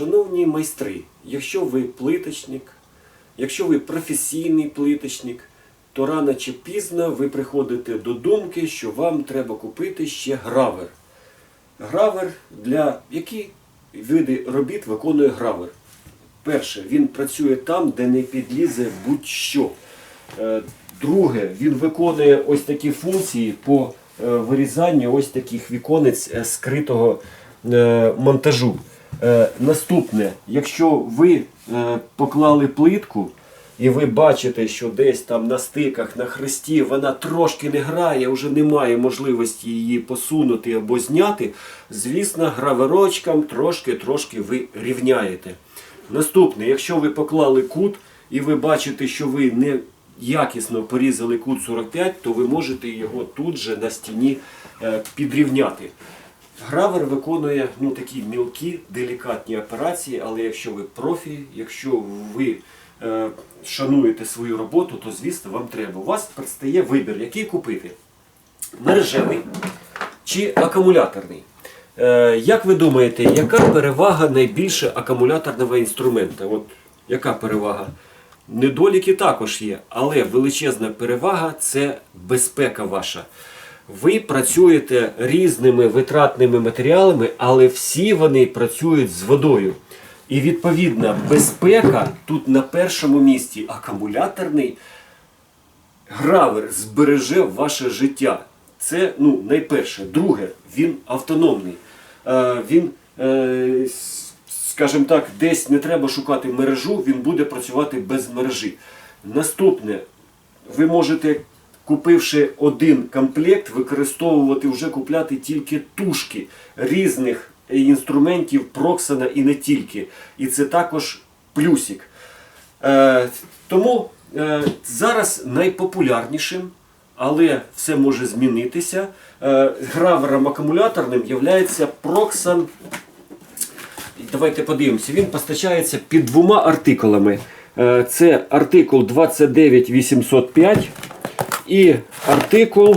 Шановні майстри, якщо ви плиточник, якщо ви професійний плиточник, то рано чи пізно ви приходите до думки, що вам треба купити ще гравер. Гравер для які види робіт виконує гравер? Перше, він працює там, де не підлізе будь-що. Е, Друге, він виконує ось такі функції по е, вирізанню ось таких віконець е, скритого монтажу. Е, Наступне, якщо ви е, поклали плитку і ви бачите, що десь там на стиках, на хресті вона трошки не грає, вже немає можливості її посунути або зняти, звісно, граверочком трошки-трошки ви рівняєте. Наступне, якщо ви поклали кут і ви бачите, що ви не якісно порізали кут 45, то ви можете його тут же на стіні е, підрівняти. Гравер виконує ну, такі мілкі, делікатні операції, але якщо ви профі, якщо ви е, шануєте свою роботу, то звісно вам треба. У вас предстає вибір, який купити. Мережевий чи акумуляторний. Е, як ви думаєте, яка перевага найбільше акумуляторного інструмента? От яка перевага? Недоліки також є, але величезна перевага це безпека ваша. Ви працюєте різними витратними матеріалами, але всі вони працюють з водою. І відповідно безпека тут на першому місці акумуляторний гравер збереже ваше життя. Це ну, найперше. Друге, він автономний. Е, він, е, скажімо так, десь не треба шукати мережу, він буде працювати без мережі. Наступне, ви можете, купивши один комплект, використовувати вже купляти тільки тушки різних інструментів Проксана і не тільки. І це також плюсик. Е, тому е, зараз найпопулярнішим, але все може змінитися. Е, гравером акумуляторним є Proxan. Давайте подивимося. Він постачається під двома артикулами. Е, це артикул 29805 і артикул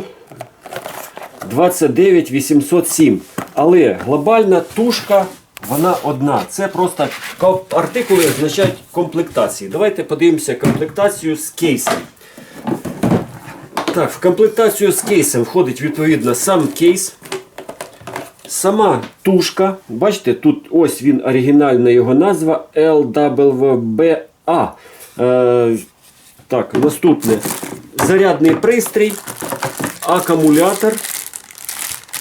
29807. Але глобальна тушка вона одна. Це просто артикули означають комплектації. Давайте подивимося комплектацію з кейсом. Так, в комплектацію з кейсом входить відповідно сам кейс. Сама тушка, бачите, тут ось він оригінальна його назва LWBA. Е, так, наступне. Зарядний пристрій, акумулятор.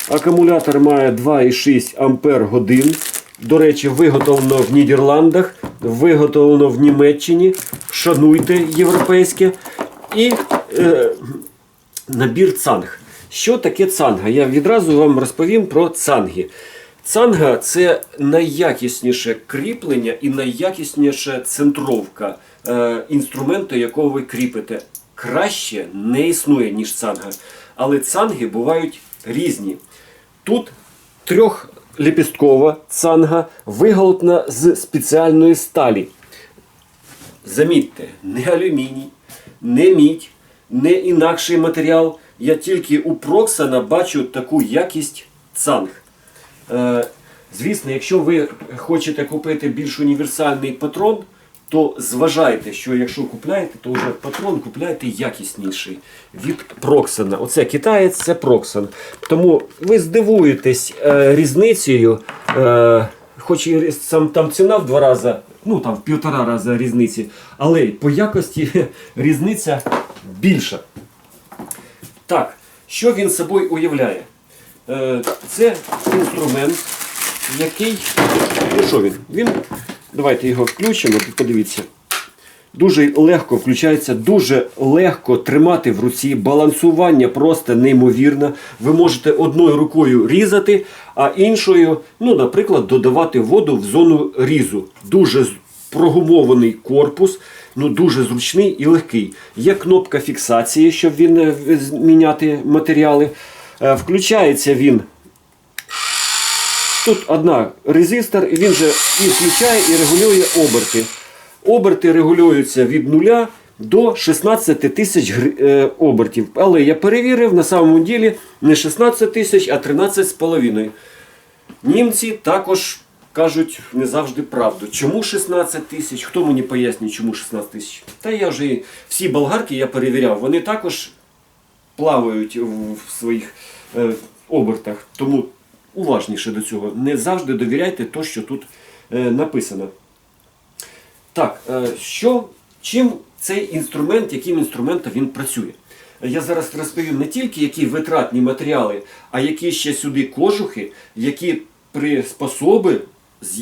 Акумулятор має 2,6 Ампер годин. До речі, виготовлено в Нідерландах, виготовлено в Німеччині. Шануйте європейське. І е, набір цанг. Що таке цанга? Я відразу вам розповім про цанги. Цанга це найякісніше кріплення і найякісніша центровка е, інструменту, якого ви кріпите. Краще не існує, ніж цанга. Але цанги бувають різні. Тут трьохлепісткова цанга виготовлена з спеціальної сталі. Замітьте, не алюміній, не мідь, не інакший матеріал. Я тільки у Проксана бачу таку якість цанг. Е, звісно, якщо ви хочете купити більш універсальний патрон, то зважайте, що якщо купляєте, то вже патрон купляєте якісніший від Проксана. Оце китаєць, це Проксан. Тому ви здивуєтесь е, різницею. Е, Хоч і сам там ціна в два рази, ну там в півтора рази різниці, але по якості різниця більша. Так, що він собою уявляє? Е, Це інструмент, який. Ну що він? Він. Давайте його включимо, подивіться. Дуже легко включається, дуже легко тримати в руці. Балансування просто неймовірне. Ви можете одною рукою різати, а іншою, ну, наприклад, додавати воду в зону різу. Дуже прогумований корпус, ну дуже зручний і легкий. Є кнопка фіксації, щоб він е, зміняти матеріали. Е, Включається він Тут одна резистор, він же і включає, і регулює оберти. Оберти регулюються від 0 до 16 тисяч е, обертів. Але я перевірив, на самому ділі не 16 тисяч, а 13,5. Німці також кажуть не завжди правду. Чому 16 тисяч? Хто мені пояснює, чому 16 тисяч? Та я вже всі болгарки я перевіряв, вони також плавають в в своїх е, обертах. Тому уважніше до цього. Не завжди довіряйте то, що тут е, написано. Так, е, що, чим цей інструмент, яким інструментом він працює? Я зараз розповім не тільки які витратні матеріали, а які ще сюди кожухи, які приспособи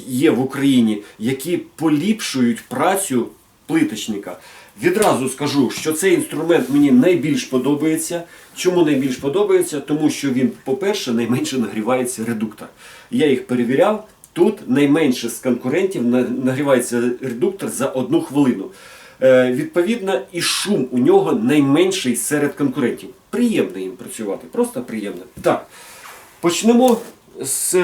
є в Україні, які поліпшують працю плиточника. Відразу скажу, що цей інструмент мені найбільш подобається. Чому найбільш подобається? Тому що він, по-перше, найменше нагрівається редуктор. Я їх перевіряв. Тут найменше з конкурентів нагрівається редуктор за одну хвилину. Е, відповідно, і шум у нього найменший серед конкурентів. Приємно їм працювати, просто приємно. Так, почнемо з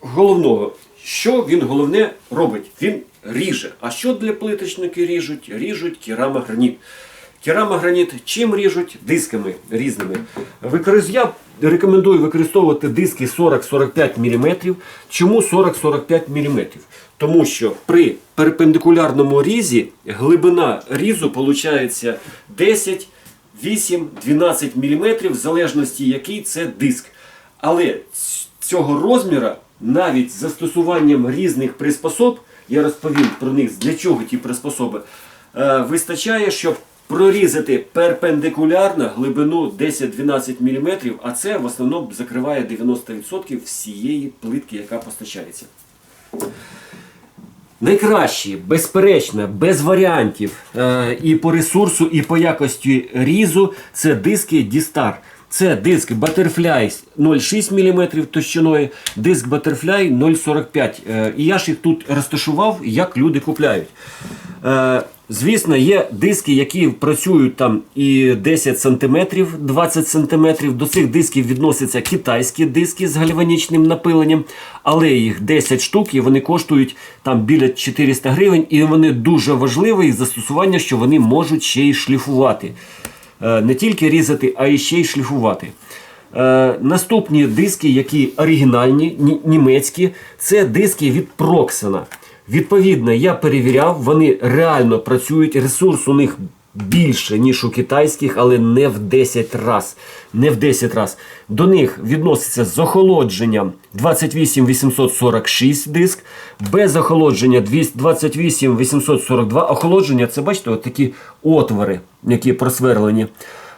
головного. Що він головне робить? Він ріже. А що для плиточники ріжуть? Ріжуть керамограніт. Керамограніт чим ріжуть? Дисками різними. Я рекомендую використовувати диски 40-45 мм. Чому 40-45 мм? Тому що при перпендикулярному різі глибина різу виходить 10, 8, 12 мм, в залежності який це диск. Але цього розміра навіть з застосуванням різних приспособ, я розповім про них, для чого ті приспособи, е, вистачає, щоб прорізати перпендикулярно глибину 10-12 мм, а це в основному закриває 90% всієї плитки, яка постачається. Найкращі, безперечно, без варіантів е, і по ресурсу, і по якості різу це диски Distar. Це диск Butterfly 0,6 мм товщиною, диск Butterfly 0,45 е, І я ж їх тут розташував, як люди купляють. Е, Звісно, є диски, які працюють там і 10 см, 20 см. До цих дисків відносяться китайські диски з гальванічним напиленням, але їх 10 штук і вони коштують там біля 400 гривень. І вони дуже важливі застосування, що вони можуть ще й шліфувати. Е, Не тільки різати, а і ще й шліфувати. Е, наступні диски, які оригінальні, німецькі, це диски від Proxena. Відповідно, я перевіряв, вони реально працюють. Ресурс у них більше, ніж у китайських, але не в 10 раз. Не в 10 раз. До них відноситься з охолодженням 28846 диск, без охолодження 28842. Охолодження це бачите, от такі отвори, які просверлені.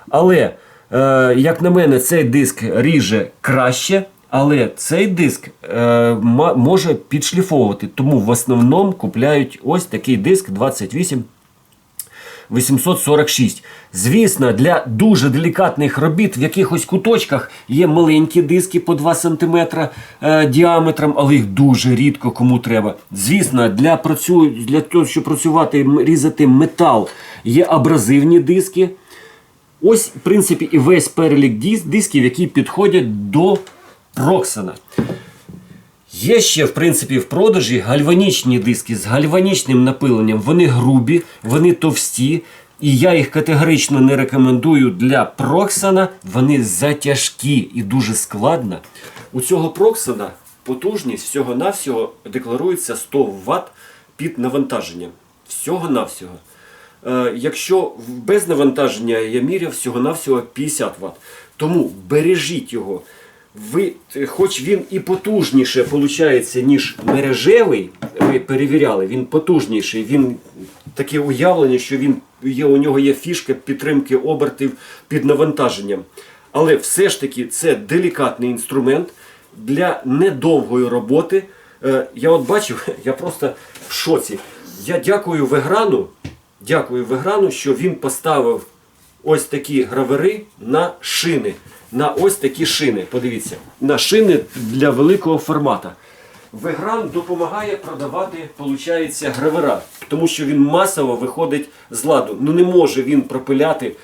Але, е, як на мене, цей диск ріже краще. Але цей диск е, може підшліфовувати, тому в основному купляють ось такий диск 28 846. Звісно, для дуже делікатних робіт в якихось куточках є маленькі диски по 2 см е, діаметром, але їх дуже рідко кому треба. Звісно, для, працю... для того, щоб працювати, різати метал, є абразивні диски. Ось, в принципі, і весь перелік дис- дисків, які підходять до Проксена. Є ще, в принципі, в продажі гальванічні диски з гальванічним напиленням. Вони грубі, вони товсті. І я їх категорично не рекомендую для Проксена. Вони затяжкі і дуже складно. У цього Проксена потужність всього-навсього декларується 100 Вт під навантаженням. Всього-навсього. Е, якщо без навантаження я міряв всього-навсього 50 Вт. Тому бережіть його. Ви, хоч він і потужніше виходить, ніж мережевий, ми перевіряли, він потужніший, він таке уявлення, що він є, у нього є фішка підтримки обертів під навантаженням. Але все ж таки це делікатний інструмент для недовгої роботи. Е, Я от бачив, я просто в шоці. Я дякую Веграну, дякую Веграну, що він поставив ось такі гравери на шини. На ось такі шини. Подивіться, на шини для великого формата. Вегран допомагає продавати, виходить, гравера, тому що він масово виходить з ладу. Ну не може він пропиляти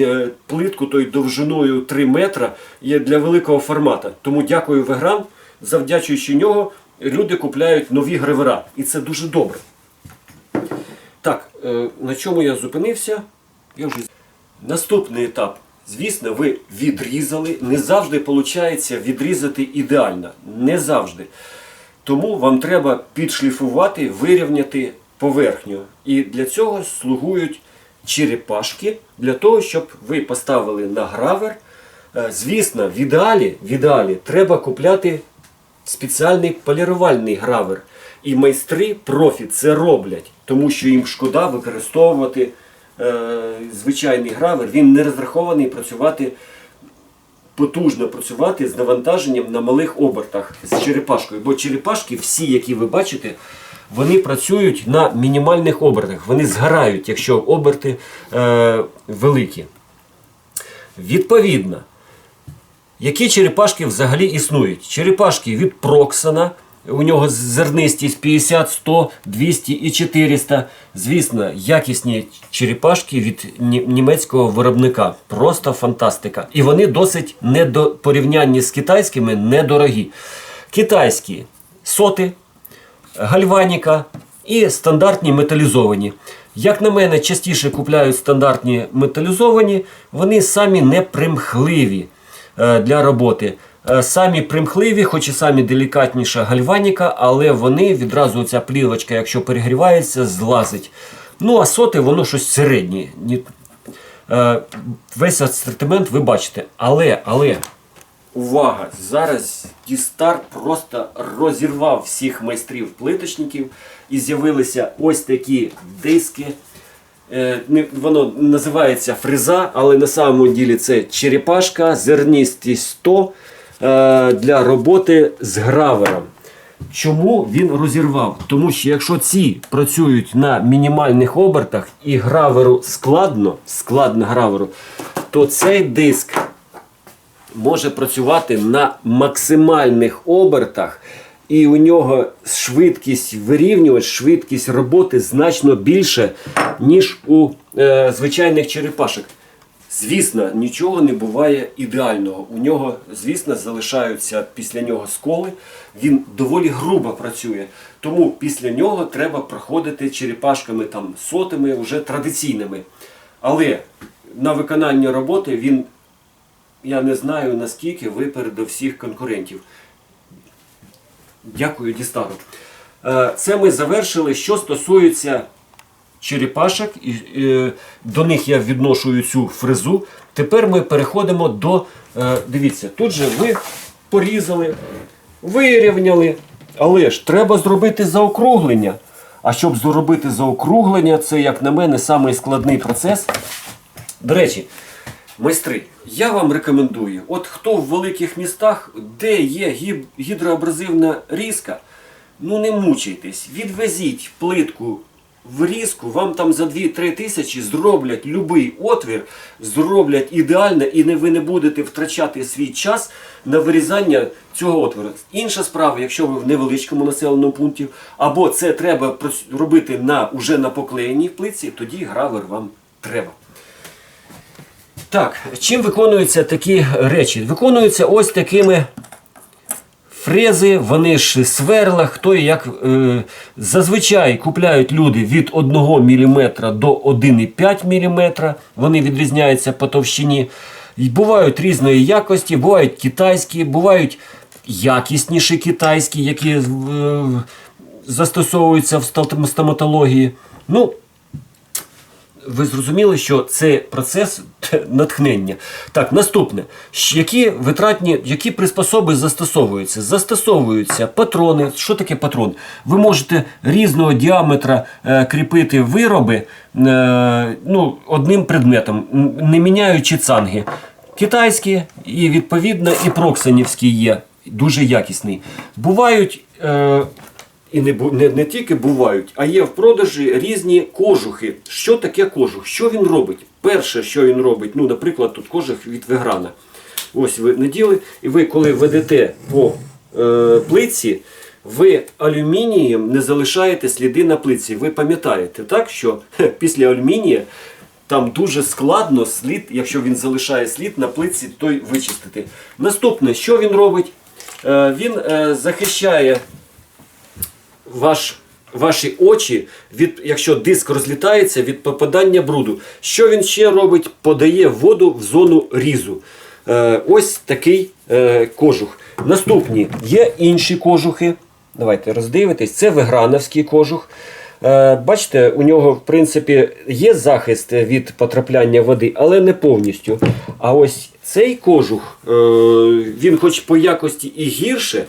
е, плитку тою довжиною 3 метра для великого формата. Тому дякую Вегран. Завдячуючи нього, люди купляють нові гравера. І це дуже добре. Так, е, на чому я зупинився? Я вже... Наступний етап. Звісно, ви відрізали. Не завжди виходить відрізати ідеально. Не завжди. Тому вам треба підшліфувати, вирівняти поверхню. І для цього слугують черепашки, для того, щоб ви поставили на гравер. Е, Звісно, в ідеалі, в ідеалі треба купляти спеціальний полірувальний гравер. І майстри профі це роблять, тому що їм шкода використовувати звичайний гравер. Він не розрахований працювати потужно працювати з навантаженням на малих обертах з черепашкою. Бо черепашки, всі, які ви бачите, вони працюють на мінімальних обертах. Вони згорають, якщо оберти е, великі. Відповідно, які черепашки взагалі існують? Черепашки від Проксона. У нього зернистість 50, 100, 200 і 400. Звісно, якісні черепашки від німецького виробника. Просто фантастика. І вони досить не до порівнянні з китайськими недорогі. Китайські соти, гальваніка і стандартні металізовані. Як на мене, частіше купляють стандартні металізовані, вони самі не примхливі е, для роботи. Е, Самі примхливі, хоч і самі делікатніша гальваніка, але вони відразу ця плівочка, якщо перегрівається, злазить. Ну, а соти, воно щось середнє. Е, Весь асортимент ви бачите. Але, але, увага! Зараз Дістар просто розірвав всіх майстрів плиточників і з'явилися ось такі диски. Е, Воно називається фреза, але на самому ділі це черепашка, зерністість 100 е, для роботи з гравером. Чому він розірвав? Тому що якщо ці працюють на мінімальних обертах і граверу складно, складно граверу, то цей диск може працювати на максимальних обертах, і у нього швидкість вирівнювач, швидкість роботи значно більше, ніж у е, звичайних черепашок. Звісно, нічого не буває ідеального. У нього, звісно, залишаються після нього сколи. Він доволі грубо працює. Тому після нього треба проходити черепашками там сотими, вже традиційними. Але на виконання роботи він я не знаю наскільки випередив всіх конкурентів. Дякую, Дістару. Е, Це ми завершили. Що стосується черепашок, і, е, до них я відношу цю фрезу. Тепер ми переходимо до. е, Дивіться, тут же ви порізали, вирівняли. Але ж треба зробити заокруглення. А щоб зробити заокруглення, це, як на мене, самий складний процес. До речі, майстри, я вам рекомендую, от хто в великих містах, де є гідроабразивна різка, ну не мучайтесь, відвезіть плитку в різку, вам там за 2-3 тисячі зроблять будь-який отвір, зроблять ідеально, і не, ви не будете втрачати свій час на вирізання цього отвору. Інша справа, якщо ви в невеличкому населеному пункті, або це треба робити на, уже на поклеєній плитці, тоді гравер вам треба. Так, чим виконуються такі речі? Виконуються ось такими фрези, вони ж сверла, хто як. Е, зазвичай купляють люди від 1 мм до 1,5 мм. Вони відрізняються по товщині. І Бувають різної якості, бувають китайські, бувають якісніші китайські, які е, застосовуються в стоматології. Ну, ви зрозуміли, що це процес натхнення. Так, наступне. Які витратні, які приспособи застосовуються? Застосовуються патрони. Що таке патрон? Ви можете різного діаметра е, кріпити вироби е, ну, одним предметом, не міняючи цанги. Китайські і відповідно і проксанівські є. Дуже якісний. Бувають. Е, і не, не, не тільки бувають, а є в продажі різні кожухи. Що таке кожух? Що він робить? Перше, що він робить, ну, наприклад, тут кожух від веграна. Ось ви наділи, і ви, коли ведете по е, плитці, ви алюмінієм не залишаєте сліди на плитці. Ви пам'ятаєте, так, що хе, після алюмінія там дуже складно слід, якщо він залишає слід на плитці, то вичистити. Наступне, що він робить? Е, він е, захищає ваш, ваші очі, від, якщо диск розлітається від попадання бруду. Що він ще робить? Подає воду в зону різу. Е, ось такий е, кожух. Наступні є інші кожухи. Давайте роздивитись. Це веграновський кожух. Е, Бачите, у нього, в принципі, є захист від потрапляння води, але не повністю. А ось цей кожух, е, він хоч по якості і гірше,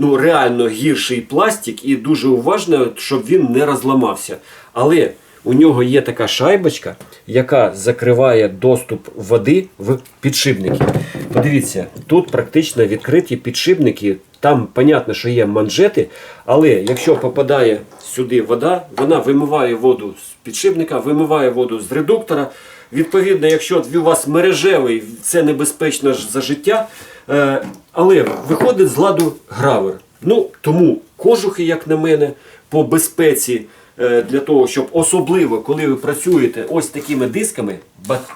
ну реально гірший пластик, і дуже уважно, щоб він не розламався. Але у нього є така шайбочка, яка закриває доступ води в підшипники. Подивіться, тут практично відкриті підшипники. Там, понятно, що є манжети, але якщо попадає сюди вода, вона вимиває воду з підшипника, вимиває воду з редуктора. Відповідно, якщо у вас мережевий, це небезпечно за життя. Е, але виходить з ладу гравер. Ну, тому кожухи, як на мене, по безпеці, е, для того, щоб особливо, коли ви працюєте ось такими дисками, бат-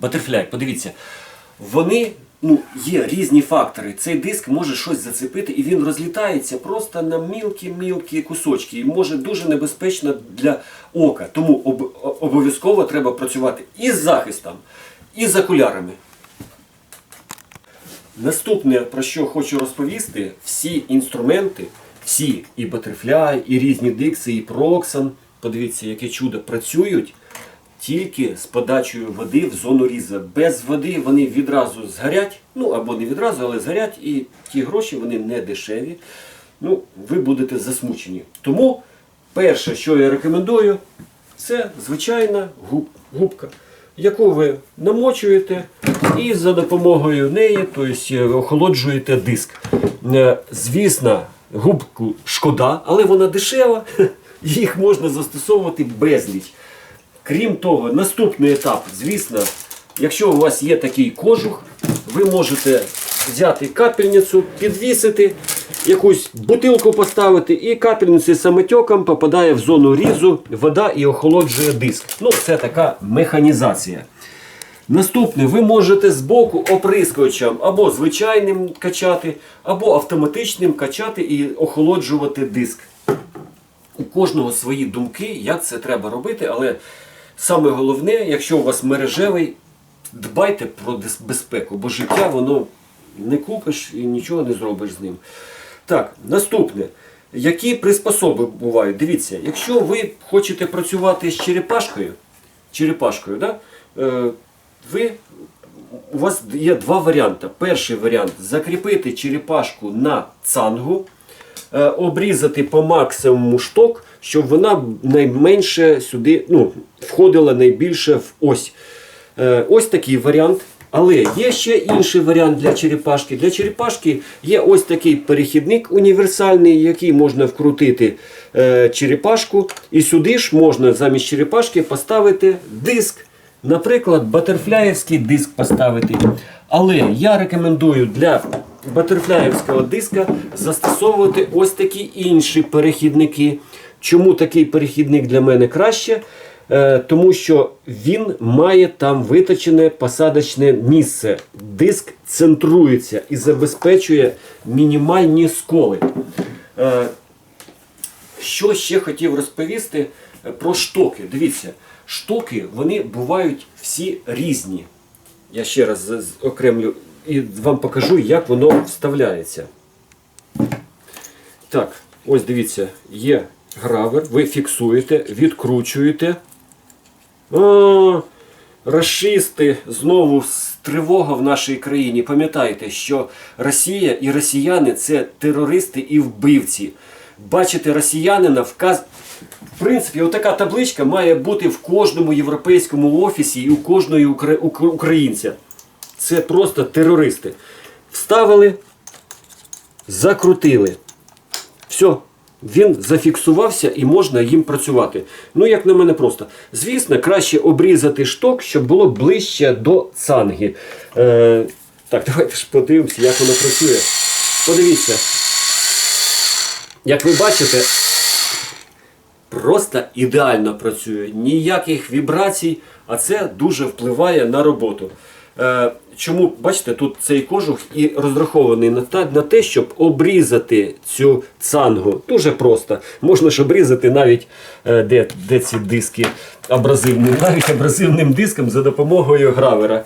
Butterfly, подивіться, вони ну, є різні фактори. Цей диск може щось зацепити і він розлітається просто на мілкі-мілкі кусочки. І може дуже небезпечно для ока. Тому об- обов'язково треба працювати і з захистом, і з окулярами. Наступне, про що хочу розповісти, всі інструменти, всі і Butterfly, і різні дикси, і Proxon, подивіться, яке чудо, працюють тільки з подачею води в зону різа. Без води вони відразу згорять, ну або не відразу, але згорять, і ті гроші вони не дешеві. Ну, ви будете засмучені. Тому перше, що я рекомендую, це звичайна губ- губка, яку ви намочуєте і за допомогою неї тобто, охолоджуєте диск. Е, Звісно, губку шкода, але вона дешева, їх можна застосовувати безліч. Крім того, наступний етап, звісно, якщо у вас є такий кожух, ви можете взяти капельницю, підвісити, якусь бутилку поставити, і капельницею самотеком попадає в зону різу вода і охолоджує диск. Ну, це така механізація. Наступне, ви можете з боку оприскувачем або звичайним качати, або автоматичним качати і охолоджувати диск у кожного свої думки, як це треба робити, але саме головне, якщо у вас мережевий, дбайте про безпеку, бо життя воно не купиш і нічого не зробиш з ним. Так, наступне. Які приспособи бувають? Дивіться, якщо ви хочете працювати з черепашкою, черепашкою, да? е, ви, у вас є два варіанти. Перший варіант закріпити черепашку на цангу, е, обрізати по максимуму шток, щоб вона найменше сюди ну, входила найбільше в ось. Е, Ось такий варіант. Але є ще інший варіант для черепашки. Для черепашки є ось такий перехідник універсальний, який можна вкрутити е, черепашку. І сюди ж можна замість черепашки поставити диск. Наприклад, батерфляївський диск поставити. Але я рекомендую для батерфляївського диска застосовувати ось такі інші перехідники. Чому такий перехідник для мене краще? Е, Тому що він має там виточене посадочне місце. Диск центрується і забезпечує мінімальні сколи. Е, Що ще хотів розповісти е, про штоки. Дивіться, штоки вони бувають всі різні. Я ще раз окремлю і вам покажу, як воно вставляється. Так, ось дивіться, є гравер, ви фіксуєте, відкручуєте. А, Рашисти, знову тривога в нашій країні. Пам'ятайте, що Росія і росіяни це терористи і вбивці. Бачите росіянина вказ. В принципі, отака табличка має бути в кожному європейському офісі і у кожної укра- українця. Це просто терористи. Вставили, закрутили. Все, він зафіксувався і можна їм працювати. Ну, як на мене, просто. Звісно, краще обрізати шток, щоб було ближче до цанги. Е, так, давайте ж подивимося, як воно працює. Подивіться. Як ви бачите, просто ідеально працює. Ніяких вібрацій, а це дуже впливає на роботу. Е, чому, бачите, тут цей кожух і розрахований на те, на те, щоб обрізати цю цангу. Дуже просто. Можна ж обрізати навіть е, де, де ці диски абразивним, навіть абразивним диском за допомогою гравера.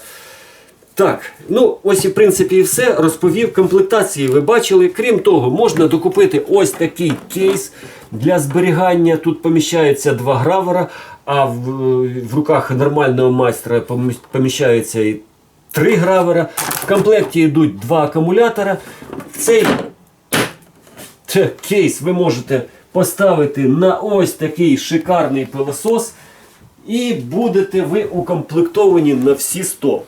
Так, ну ось і в принципі і все. Розповів. Комплектації ви бачили. Крім того, можна докупити ось такий кейс для зберігання. Тут поміщається два гравера, а в, в руках нормального майстра поміщається і три гравера. В комплекті йдуть два акумулятора. Цей кейс ви можете поставити на ось такий шикарний пилосос, і будете ви укомплектовані на всі 100.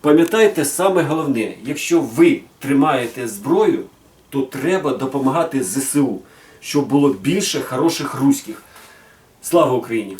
Пам'ятайте саме головне, якщо ви тримаєте зброю, то треба допомагати ЗСУ, щоб було більше хороших руських. Слава Україні!